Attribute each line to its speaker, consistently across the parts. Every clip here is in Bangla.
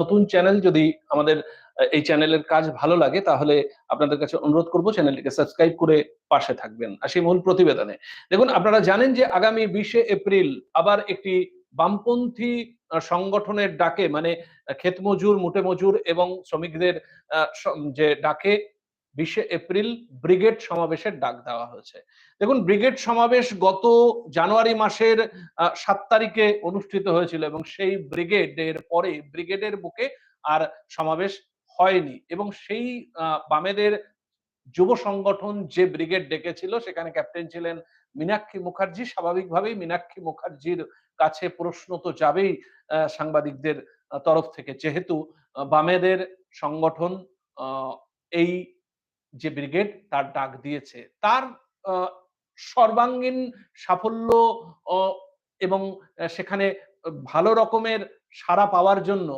Speaker 1: নতুন চ্যানেল যদি আমাদের এই চ্যানেলের কাজ ভালো লাগে, তাহলে আপনাদের কাছে অনুরোধ করব চ্যানেলটিকে সাবস্ক্রাইব করে পাশে থাকবেন। আসি মূল প্রতিবেদনে। দেখুন, আপনারা জানেন যে আগামী বিশে এপ্রিল আবার একটি বামপন্থী সংগঠনের ডাকে মানে ক্ষেতমজুর, মুটেমজুর মজুর মুটে মজুর এবং শ্রমিকদের যে ডাকে বিশে এপ্রিল ব্রিগেড সমাবেশের ডাক দেওয়া হয়েছে। দেখুন, ব্রিগেড সমাবেশ গত জানুয়ারি মাসের সাত তারিখে অনুষ্ঠিত হয়েছিল এবং সেই ব্রিগেডের পরে ব্রিগেডের বুকে আর সমাবেশ হয়নি এবং সেই বামেদের যুব সংগঠন যে ব্রিগেড ডেকেছিল, সেখানে ক্যাপ্টেন ছিলেন মীনাক্ষী মুখার্জি। স্বাভাবিকভাবেই মীনাক্ষী মুখার্জির কাছে প্রশ্ন তো যাবেই সাংবাদিকদের তরফ থেকে। যেহেতু বামেদের সংগঠন এই যে ব্রিগেড তার ডাক দিয়েছে, তার সর্বাঙ্গীন সাফল্য এবং সেখানে ভালো রকমের সাড়া পাওয়ার জন্য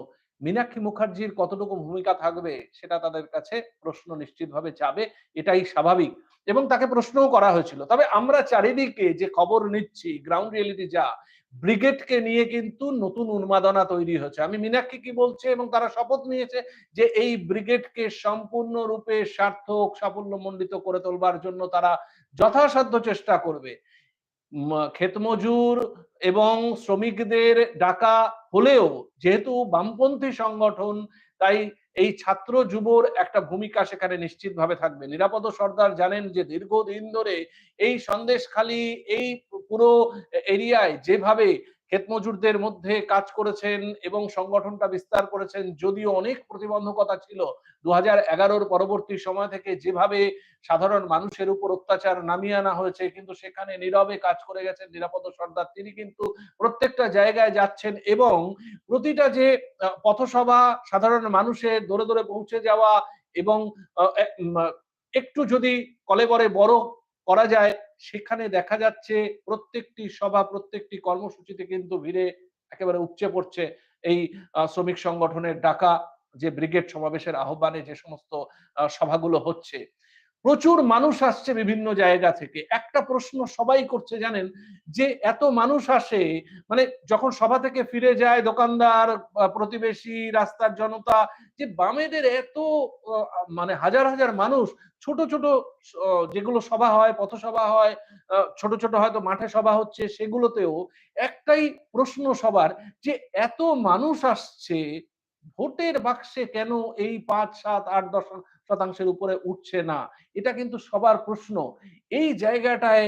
Speaker 1: মীনাক্ষী মুখার্জির কতটুকু ভূমিকা থাকবে সেটা তাদের কাছে প্রশ্ন নিশ্চিতভাবে যাবে, এটাই স্বাভাবিক। এবং তাকে প্রশ্নও করা হয়েছিল, তবে আমরা চারিদিকে যে খবর নিচ্ছি গ্রাউন্ড রিয়েলিটি যা ব্রিগেডকে নিয়ে কিন্তু নতুন উন্মাদনা তৈরি হচ্ছে। আমি মীনাক্ষী কি বলছে এবং তারা শপথ নিয়েছে যে এই ব্রিগেডকে সম্পূর্ণরূপে সার্থক, সাফল্যমণ্ডিত করে তোলবার জন্য তারা যথাসাধ্য চেষ্টা করবে। ক্ষেতমজুর এবং শ্রমিকদের ডাকা হলেও যেহেতু বামপন্থী সংগঠন, তাই এই ছাত্র যুবর একটা ভূমিকা সেখানে নিশ্চিতভাবে থাকবে। নিরাপদ সর্দার জানেন যে দীর্ঘদিন ধরে এই সন্দেশখালী, এই পুরো এরিয়ায় যেভাবে ক্ষেতমজুরদের মধ্যে কাজ করেছেন এবং সংগঠনটা বিস্তার করেছেন, যদিও অনেক প্রতিবন্ধকতা ছিল দু হাজার পরবর্তী সময় থেকে যেভাবে সাধারণ মানুষের উপর অত্যাচার নামিয়ে আনা হয়েছে, কিন্তু সেখানে নীরবে কাজ করে গেছেন নিরাপদ সর্দার। তিনি কিন্তু প্রত্যেকটা জায়গায় যাচ্ছেন এবং প্রতিটা যে পথসভা সাধারণ মানুষের দূরে দূরে পৌঁছে যাওয়া এবং একটু যদি কলেবরে বড় করা যায় সেখানে দেখা যাচ্ছে প্রত্যেকটি সভা, প্রত্যেকটি কর্মসূচিতে কিন্তু ভিড়ে একেবারে উপচে পড়ছে। এই শ্রমিক সংগঠনের ডাকা যে ব্রিগেড সমাবেশের আহ্বানে যে সমস্ত সভাগুলো হচ্ছে প্রচুর মানুষ আসছে বিভিন্ন জায়গা থেকে। একটা প্রশ্ন সবাই করছে, জানেন? যে এত মানুষ আসে মানে যখন সভা থেকে ফিরে যায় দোকানদার প্রতিবেশী, রাস্তার জনতা, যে বামেদের এত মানে হাজার হাজার মানুষ, ছোট ছোট যেগুলো সভা হয়, পথসভা হয় ছোট ছোট হয়তো মাঠে সভা হচ্ছে, সেগুলোতেও একটাই প্রশ্ন সবার, যে এত মানুষ আসছে ভোটের বাক্সে কেন এই পাঁচ, সাত, আট, দশ শতাংশের উপরে উঠছে না? এটা কিন্তু সবার প্রশ্ন। এই জায়গাটায়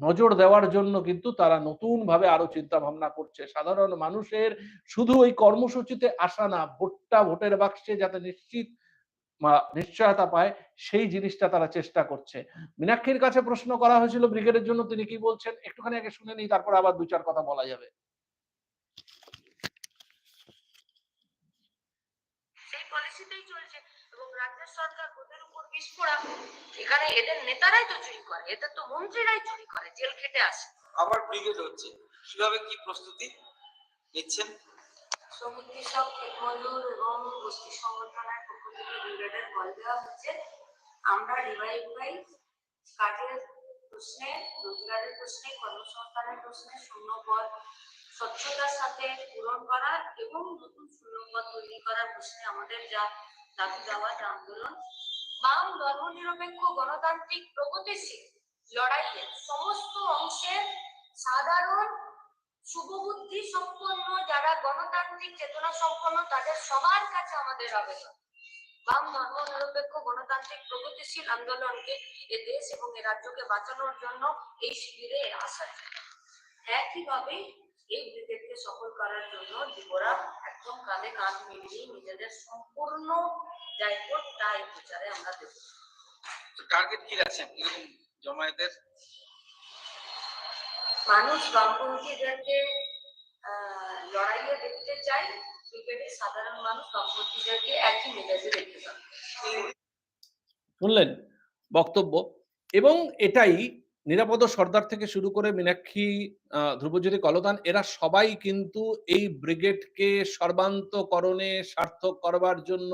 Speaker 1: নজর দেওয়ার জন্য কিন্তু তারা নতুন ভাবে আরও চিন্তা ভাবনা করছে। সাধারণ মানুষের শুধু ওই কর্মসূচিতে আসা না, ভোটটা ভোটের বাক্সে যাতে নিশ্চিত নিশ্চয়তা পায়, সেই জিনিসটা তারা চেষ্টা করছে। মীনাক্ষীর কাছে প্রশ্ন করা হয়েছিল ব্রিগেডের জন্য, তিনি কি বলছেন? একটুখানি আগে শুনে নিই, তারপর আবার দু চার কথা বলা যাবে।
Speaker 2: সেই পলিসিতেই চলছে এবং রাজ্য সরকার ওদের উপর বিস্ফোরা এখানে এদের নেতারাই তো চুরি করে এদের তো মন্ত্রীরাই চুরি করে জেল খেটে আসে।
Speaker 3: আবার ব্রিগেড হচ্ছে কীভাবে কি প্রস্তুতি নিচ্ছেন?
Speaker 2: শ্রমিক কৃষক মজুর এবং গোষ্ঠী সংগঠনের পক্ষ থেকে ব্রিগেডের কল দেওয়া হচ্ছে। আমরা রিভাইভ কাজের প্রশ্নে রোজগারের প্রশ্নে কর্মসংস্থানের প্রশ্নে শূন্য পদ স্বচ্ছতার সাথে পূরণ করা এবং নতুন শূন্য তৈরি করার প্রশ্নে আমাদের যা দাবি দেওয়া, যা আন্দোলন, বাম ধর্মনিরপেক্ষ গণতান্ত্রিক প্রগতিশীল লড়াইয়ে সমস্ত অংশের সাধারণ শুভবুদ্ধি সম্পন্ন যারা গণতান্ত্রিক চেতনা সম্পন্ন, তাদের সবার কাছে আমাদের আবেদন। বাম ধর্ম নিরপেক্ষ গণতান্ত্রিক প্রগতিশীল আন্দোলনকে এ দেশ এবং এ রাজ্যকে বাঁচানোর জন্য এই শিবিরে আসা একইভাবে এই ব্রিগেডকে সফল করার জন্য যুবরা একদম কাঁধে কাঁধ মিলিয়ে নিজেদের সম্পূর্ণ দায়িত্ব তাই প্রচারে আমরা দেব।
Speaker 3: টার্গেট কি রাখছেন এরকম জমায়েতের?
Speaker 2: মানুষ বামপন্থীদেরকে আহ, লড়াইয়ে দেখতে চাই ক্রিকেটে সাধারণ মানুষ বামপন্থীদেরকে একই মেজাজে দেখতে পাবে
Speaker 1: শুনলেন বক্তব্য। এবং এটাই নিরাপদ সর্দার থেকে শুরু করে মীনাক্ষী ধ্রুবজ্যোতি, কলতান, এরা সবাই কিন্তু এই ব্রিগেডকে সর্বান্তকরণে সার্থক করবার জন্য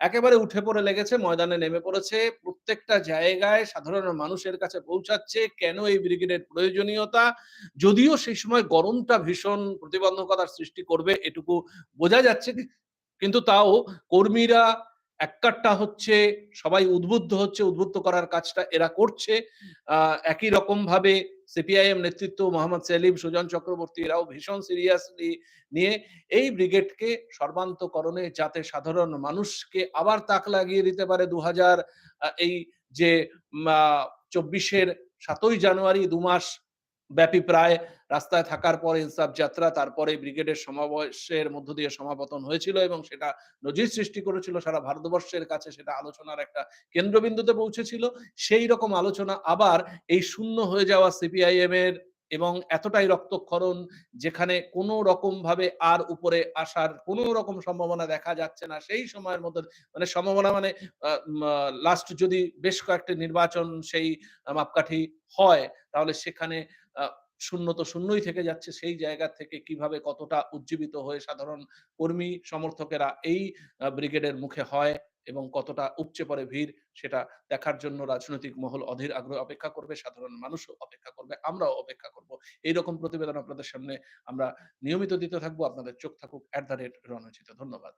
Speaker 1: একেবারে উঠে পড়ে লেগেছে, ময়দানে নেমে পড়েছে। প্রত্যেকটা জায়গায় সাধারণ মানুষের কাছে পৌঁছাচ্ছে কেন এই ব্রিগেডের প্রয়োজনীয়তা। যদিও সেই সময় গরমটা ভীষণ প্রতিবন্ধকতার সৃষ্টি করবে, এটুকু বোঝা যাচ্ছে। কিন্তু তাও কর্মীরা এককাট্টা হচ্ছে, সবাই উদ্বুদ্ধ হচ্ছে, উদ্বুদ্ধ করার কাজটা এরা করছে। একই রকম ভাবে সিপিআইএম নেতৃত্ব মোহাম্মদ সেলিম, সুজন চক্রবর্তী, এরাও ভীষণ সিরিয়াসলি নিয়ে এই ব্রিগেডকে সর্বান্তকরণে যাতে সাধারণ মানুষকে আবার তাক লাগিয়ে দিতে পারে দু হাজার এই যে চব্বিশের সাতই জানুয়ারি দু মাস ব্যাপী প্রায় রাস্তায় থাকার পরে ইনসাফ যাত্রা, তারপরে ব্রিগেডের সমাবেশের মধ্য দিয়ে সমাপতন হয়েছিল এবং সেটা নজির সৃষ্টি করেছিল। সারা ভারতবর্ষের কাছে সেটা আলোচনার একটা কেন্দ্রবিন্দুতে পৌঁছেছিল। সেই রকম আলোচনা আবার এই শূন্য হয়ে যাওয়া সিপিআইএম এর এবং এতটাই রক্তক্ষরণ যেখানে কোনো রকম ভাবে আর উপরে আসার কোনো রকম সম্ভাবনা দেখা যাচ্ছে না। সেই সময়ের মধ্যে মানে সম্ভাবনা মানে লাস্ট যদি বেশ কয়েকটি নির্বাচন সেই মাপকাঠি হয়, তাহলে সেখানে শূন্য তো শূন্যই থেকে যাচ্ছে, সেই জায়গা থেকে কীভাবে কতটা উজ্জীবিত হয়ে সাধারণ কর্মী সমর্থকেরা এই ব্রিগেডের মুখে হয় এবং কতটা উপচে পড়ে ভিড় সেটা দেখার জন্য রাজনৈতিক মহল অধীর আগ্রহ অপেক্ষা করবে, সাধারণ মানুষও অপেক্ষা করবে, আমরাও অপেক্ষা করব। এইরকম প্রতিবেদন আপনাদের সামনে আমরা নিয়মিত দিতে থাকব, আপনাদের চোখ থাকুক, অ্যাট দ্য রেট রণজিত ধন্যবাদ।